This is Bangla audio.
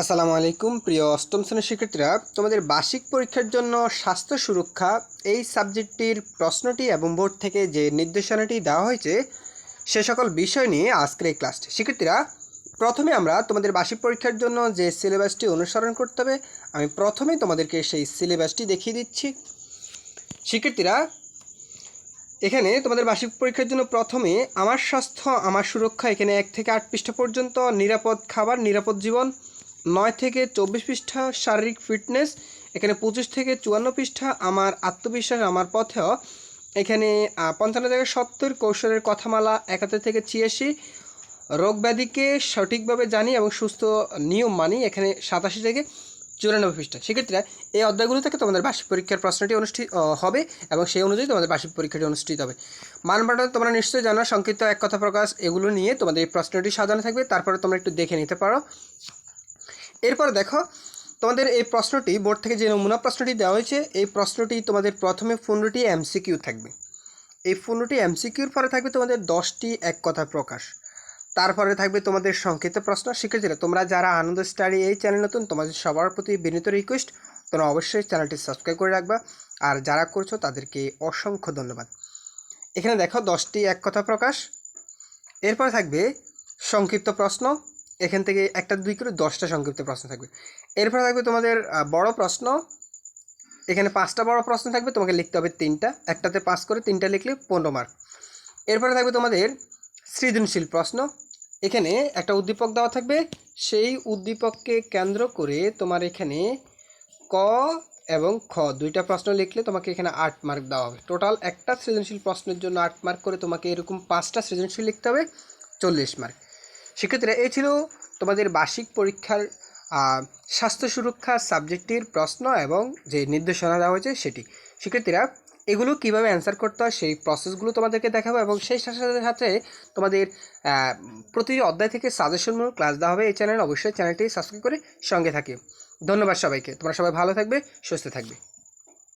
আসসালামু আলাইকুম, প্রিয় অষ্টম শ্রেণির শিক্ষার্থীরা। তোমাদের বার্ষিক পরীক্ষার জন্য স্বাস্থ্য সুরক্ষা এই সাবজেক্টটির প্রশ্নটি এবং বোর্ড থেকে যে নির্দেশনাটি দেওয়া হয়েছে, সে সকল বিষয় নিয়ে আজকের এই ক্লাসটি। শিক্ষার্থীরা, প্রথমে আমরা তোমাদের বার্ষিক পরীক্ষার জন্য যে সিলেবাসটি অনুসরণ করতে হবে, আমি প্রথমেই তোমাদেরকে সেই সিলেবাসটি দেখিয়ে দিচ্ছি। শিক্ষার্থীরা, এখানে তোমাদের বার্ষিক পরীক্ষার জন্য প্রথমে আমার স্বাস্থ্য, আমার সুরক্ষা, এখানে এক থেকে আট পৃষ্ঠা পর্যন্ত নিরাপদ খাবার, নিরাপদ জীবন নয় থেকে চব্বিশ পৃষ্ঠা শারীরিক ফিটনেস, এখানে পঁচিশ থেকে চুয়ান্ন পৃষ্ঠা আমার আত্মবিশ্বাস, আমার পথেও। এখানে পঞ্চান্ন থেকে সত্তর কৌশলের কথামালা একাত্তর থেকে ছিয়াশি। রোগ ব্যাধিকে সঠিকভাবে জানি এবং সুস্থ নিয়ম মানি, এখানে সাতাশি থেকে চুরানব্বই পৃষ্ঠা। সেক্ষেত্রে এই অধ্যায়গুলো থেকে তোমাদের বার্ষিক পরীক্ষার প্রশ্নটি অনুষ্ঠিত হবে এবং সেই অনুযায়ী তোমাদের বার্ষিক পরীক্ষাটি অনুষ্ঠিত হবে। মানবাটা তোমরা নিশ্চয়ই জানো, সংক্ষিপ্ত এক কথা প্রকাশ, এগুলো নিয়ে তোমাদের এই প্রশ্নটি সাজানো থাকবে, তারপরে তোমরা একটু দেখে নিতে পারো। এরপর দেখো, তোমাদের এই প্রশ্নটি, বোর্ড থেকে যে নমুনা প্রশ্নটি দেওয়া হয়েছে, এই প্রশ্নটি তোমাদের প্রথমে পনেরোটি এমসিকিউ থাকবে। এই পনেরোটি এমসিকিউর পরে থাকবে তোমাদের দশটি এক কথা প্রকাশ। তারপরে থাকবে তোমাদের সংক্ষিপ্ত প্রশ্ন। শিক্ষার্থীরা, তোমরা যারা আনন্দ স্টাডি এই চ্যানেল নতুন, তোমাদের সবার প্রতি বিনীত রিকোয়েস্ট তোমরা অবশ্যই চ্যানেলটি সাবস্ক্রাইব করে রাখবা। আর যারা করছ, তাদেরকে অসংখ্য ধন্যবাদ। এখানে দেখো, দশটি এক কথা প্রকাশ। এরপর থাকবে সংক্ষিপ্ত প্রশ্ন। এখান থেকে একটা দুই করে দশটা সংক্ষিপ্ত প্রশ্ন থাকবে। এরপর থাকবে তোমাদের বড় প্রশ্ন। এখানে পাঁচটা বড় প্রশ্ন থাকবে, তোমাকে লিখতে হবে তিনটা। একটাতে পাস করে তিনটা লিখলে পনেরো মার্ক এরপরে থাকবে তোমাদের সৃজনশীল প্রশ্ন। এখানে একটা উদ্দীপক দেওয়া থাকবে। সেই উদ্দীপককে কেন্দ্র করে তোমার এখানে ক এবং খ দুইটা প্রশ্ন লিখলে তোমাকে এখানে আট মার্ক দেওয়া হবে। টোটাল একটা সৃজনশীল প্রশ্নের জন্য আট মার্ক করে তোমাকে এরকম পাঁচটা সৃজনশীল লিখতে হবে, চল্লিশ মার্ক সেক্ষেত্রে এই ছিল তোমাদের বার্ষিক পরীক্ষার স্বাস্থ্য সুরক্ষা সাবজেক্টটির প্রশ্ন এবং যে নির্দেশনা দেওয়া হয়েছে সেটি। শিক্ষার্থীরা, এগুলো কীভাবে অ্যান্সার করতে হয় সেই প্রসেসগুলো তোমাদেরকে দেখাবো এবং সেই সাথে সাথে সাথে তোমাদের প্রতি অধ্যায় থেকে সাজেশনমূলক ক্লাস দেওয়া হবে। এই চ্যানেল অবশ্যই চ্যানেলটি সাবস্ক্রাইব করে সঙ্গে থাকে। ধন্যবাদ সবাইকে। তোমরা সবাই ভালো থাকবে, সুস্থ থাকবে।